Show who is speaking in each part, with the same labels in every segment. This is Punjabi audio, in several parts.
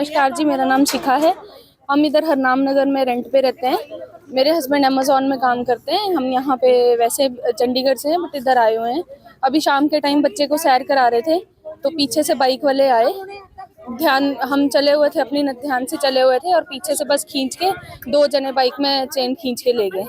Speaker 1: नमस्कार जी, मेरा नाम शिखा है। हम इधर हरनाम नगर में रेंट पे रहते हैं। मेरे हस्बैंड अमेजोन में काम करते हैं। हम यहाँ पे वैसे चंडीगढ़ से हैं बट इधर आए हुए हैं। अभी शाम के टाइम बच्चे को सैर करा रहे थे तो पीछे से बाइक वाले आए। ध्यान, हम चले हुए थे, अपनी ध्यान से चले हुए थे और पीछे से बस खींच के दो जने बाइक में चेन खींच के ले गए।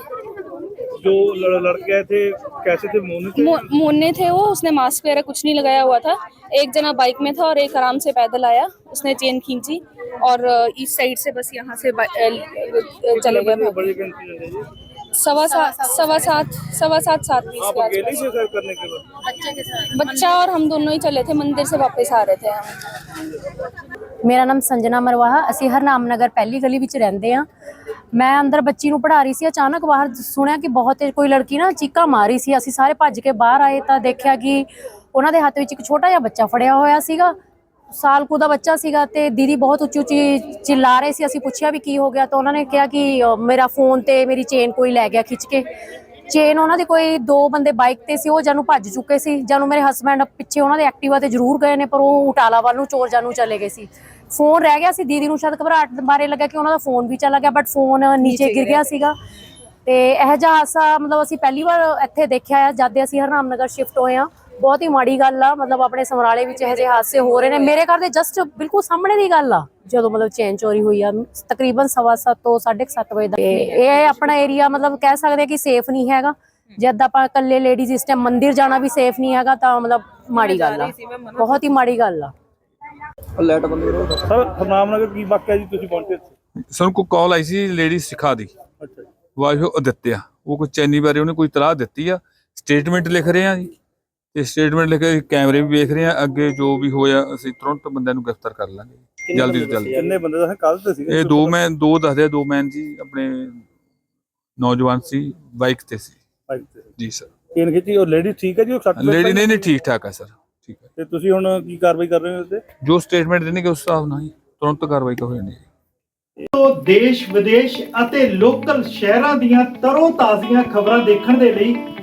Speaker 2: जो लड़- लड़के आए थे कैसे थे मोने थे
Speaker 1: मो- मोने थे वो उसने मास्क वगैरह कुछ नहीं लगाया हुआ था एक जना बाइक में था और एक आराम से पैदल आया उसने चेन खींची और अ, इस साइड से बस यहाँ से बा- अ, अ, चले गए भाग।
Speaker 2: बड़े का इंसिडेंट है जी
Speaker 1: सवा सात सवा सात सवा सात सात बीस
Speaker 2: आप
Speaker 1: के
Speaker 2: अकेले
Speaker 1: आसपास
Speaker 2: से सर करने के बाद
Speaker 1: बच्चा और हम दोनों ही चले थे मंदिर से वापस आ रहे थे हम
Speaker 3: ਮੇਰਾ ਨਾਮ ਸੰਜਨਾ ਮਰਵਾਹਾ ਅਸੀਂ ਹਰਨਾਮ ਨਗਰ ਪਹਿਲੀ ਗਲੀ ਵਿੱਚ ਰਹਿੰਦੇ ਆ ਮੈਂ ਅੰਦਰ ਬੱਚੀ ਨੂੰ ਪੜ੍ਹਾ ਰਹੀ ਸੀ, ਅਚਾਨਕ ਬਾਹਰ ਸੁਣਿਆ ਕਿ ਬਹੁਤ ਕੋਈ ਲੜਕੀ ਨਾ ਚੀਕਾਂ ਮਾਰ ਰਹੀ ਸੀ। ਅਸੀਂ ਸਾਰੇ ਭੱਜ ਕੇ ਬਾਹਰ ਆਏ ਤਾਂ ਦੇਖਿਆ ਕਿ ਉਹਨਾਂ ਦੇ ਹੱਥ ਵਿੱਚ ਇੱਕ ਛੋਟਾ ਜਿਹਾ ਬੱਚਾ ਫੜਿਆ ਹੋਇਆ ਸੀਗਾ। ਸਾਲ ਕੁ ਦਾ ਬੱਚਾ ਸੀਗਾ ਤੇ ਦੀਦੀ ਬਹੁਤ ਉੱਚੀ ਉੱਚੀ ਚਿੱਲਾ ਰਹੇ ਸੀ। ਅਸੀਂ ਪੁੱਛਿਆ ਵੀ ਕੀ ਹੋ ਗਿਆ ਤਾਂ ਉਹਨਾਂ ਨੇ ਕਿਹਾ ਕਿ ਮੇਰਾ ਫੋਨ ਤੇ ਮੇਰੀ ਚੇਨ ਕੋਈ ਲੈ ਗਿਆ ਖਿੱਚ ਕੇ। ਚੇਨ ਉਹਨਾਂ ਦੇ ਕੋਈ ਦੋ ਬੰਦੇ ਬਾਈਕ ਤੇ ਸੀ ਉਹ ਜਾਨੂੰ ਭੱਜ ਚੁੱਕੇ ਸੀ। ਜਾਨੂੰ ਮੇਰੇ ਹਸਬੰਡ ਪਿੱਛੇ ਉਹਨਾਂ ਦੇ ਐਕਟਿਵਾ ਤੇ ਜ਼ਰੂਰ ਗਏ ਨੇ ਪਰ ਉਹ ਉਟਾਲਾ ਵੱਲ ਨੂੰ ਚੋਰ ਜਾਨੂੰ ਚਲੇ ਗਏ ਸੀ। ਫੋਨ ਰਹਿ ਗਿਆ ਸੀ ਦੀਦੀ ਨੂੰ ਸ਼ਾਇਦ ਘਬਰਾਹਟ ਬਾਰੇ ਲੱਗਾ ਕਿ ਉਹਨਾਂ ਦਾ ਫੋਨ ਵੀ ਚਲਾ ਗਿਆ ਬਟ ਫੋਨ ਨੀਚੇ ਗਿਰ ਗਿਆ ਸੀਗਾ। ਤੇ ਇਹ ਜਿਹਾ ਹਾਦਸਾ ਮਤਲਬ ਅਸੀਂ ਪਹਿਲੀ ਵਾਰ ਇੱਥੇ ਦੇਖਿਆ ਆ ਜਦ ਅਸੀਂ ਹਰਨਾਮ ਨਗਰ ਸ਼ਿਫਟ ਹੋਏ ਆ। ਬਹੁਤ ਹੀ ਮਾੜੀ ਗੱਲ ਆ ਮਤਲਬ ਆਪਣੇ ਸਮਰਾਲੇ ਵਿੱਚ ਇਹੋ ਜਿਹੇ ਹਾਦਸੇ ਹੋ ਰਹੇ ਨੇ। ਮੇਰੇ ਘਰ ਦੇ ਜਸਟ ਬਿਲਕੁਲ ਸਾਹਮਣੇ ਦੀ ਗੱਲ ਆ ਜਦੋਂ ਮਤਲਬ ਚੇਨ ਚੋਰੀ ਹੋਈ ਆ ਤਕਰੀਬਨ ਸਵਾ ਸੱਤ ਤੋਂ 7:30 ਵਜੇ ਦਾ ਇਹ ਆਪਣਾ ਏਰੀਆ ਮਤਲਬ ਕਹਿ ਸਕਦੇ ਕਿ ਸੇਫ ਨਹੀਂ ਹੈਗਾ। ਜਦ ਆਪਾਂ ਇਕੱਲੇ ਲੇਡੀਜ਼ ਇਸ ਟਾਈਮ ਮੰਦਿਰ ਜਾਣਾ ਵੀ ਸੇਫ ਨਹੀਂ ਹੈਗਾ ਤਾਂ ਮਤਲਬ ਮਾੜੀ ਗੱਲ ਆ। ਬਹੁਤ ਹੀ ਮਾੜੀ ਗੱਲ ਆ।
Speaker 2: ਸਰ ਹਰਨਾਮ ਨਗਰ ਕੀ ਵਾਕਿਆ ਜੀ ਤੁਸੀਂ ਪਹੁੰਚੇ ਇੱਥੇ?
Speaker 4: ਸਾਨੂੰ ਕੋਈ ਕਾਲ ਆਈ ਸੀ ਲੇਡੀ ਸਿਖਾ ਦੀ।
Speaker 2: ਅੱਛਾ ਜੀ।
Speaker 4: ਵਾਈਫ ਅਦਿੱਤਿਆ ਉਹ ਕੋਈ ਚੈਨੀ ਬਾਰੇ ਉਹਨੇ ਕੋਈ ਤਲਾਹ ਦਿੱਤੀ ਆ। ਸਟੇਟਮੈਂਟ ਲਿਖ ਰਹੇ ਆ ਜੀ। ਤੇ ਸਟੇਟਮੈਂਟ ਲਿਖ ਕੇ ਕੈਮਰੇ ਵੀ ਵੇਖ ਰਹੇ ਆ ਅੱਗੇ ਜੋ ਵੀ ਹੋਇਆ ਅਸੀਂ ਤੁਰੰਤ ਬੰਦਿਆਂ ਨੂੰ ਗ੍ਰਿਫਤਾਰ ਕਰ ਲਾਂਗੇ। ਜਲਦੀ ਤੋਂ ਜਲਦੀ।
Speaker 2: ਕਿੰਨੇ ਬੰਦੇ ਦਾ ਕੱਲ ਤੇ ਸੀਗੇ
Speaker 4: ਇਹ ਦੋ ਮੈਨ ਦੋ ਦੱਸਦੇ ਆ, ਦੋ ਮੈਨ ਜੀ ਆਪਣੇ ਨੌਜਵਾਨ ਸੀ ਬਾਈਕ ਤੇ ਸੀ।
Speaker 2: ਬਾਈਕ ਤੇ।
Speaker 4: ਜੀ ਸਰ
Speaker 2: ਚੇਨ ਖਿੱਚੀ ਉਹ ਲੇਡੀ ਠੀਕ ਹੈ ਜੀ ਉਹ ਸੱਟ ਲੱਗ
Speaker 4: ਲੇਡੀ
Speaker 2: ਪਈ?
Speaker 4: ਨਹੀਂ ਨਹੀਂ ਠੀਕ ਠਾਕ ਹੈ ਸਰ ਠੀਕ ਹੈ।
Speaker 2: ਤੇ ਤੁਸੀਂ ਹੁਣ ਕੀ ਕਾਰਵਾਈ ਕਰ ਰਹੇ ਹੋ ਇਹਦੇ
Speaker 4: ਜੋ ਸਟੇਟਮੈਂਟ ਦੇਣਗੇ ਉਸ ਹਿਸਾਬ ਨਾਲ ਹੀ ਤੁਰੰਤ ਕਾਰਵਾਈ ਹੋ ਜਾਣੀ ਹੈ।
Speaker 5: ਤੋਂ ਦੇਸ਼ ਵਿਦੇਸ਼ ਅਤੇ ਲੋਕਲ ਸ਼ਹਿਰਾਂ ਦੀਆਂ ਤਰੋ ਤਾਜ਼ੀਆਂ ਖਬਰਾਂ ਦੇਖਣ ਦੇ ਲਈ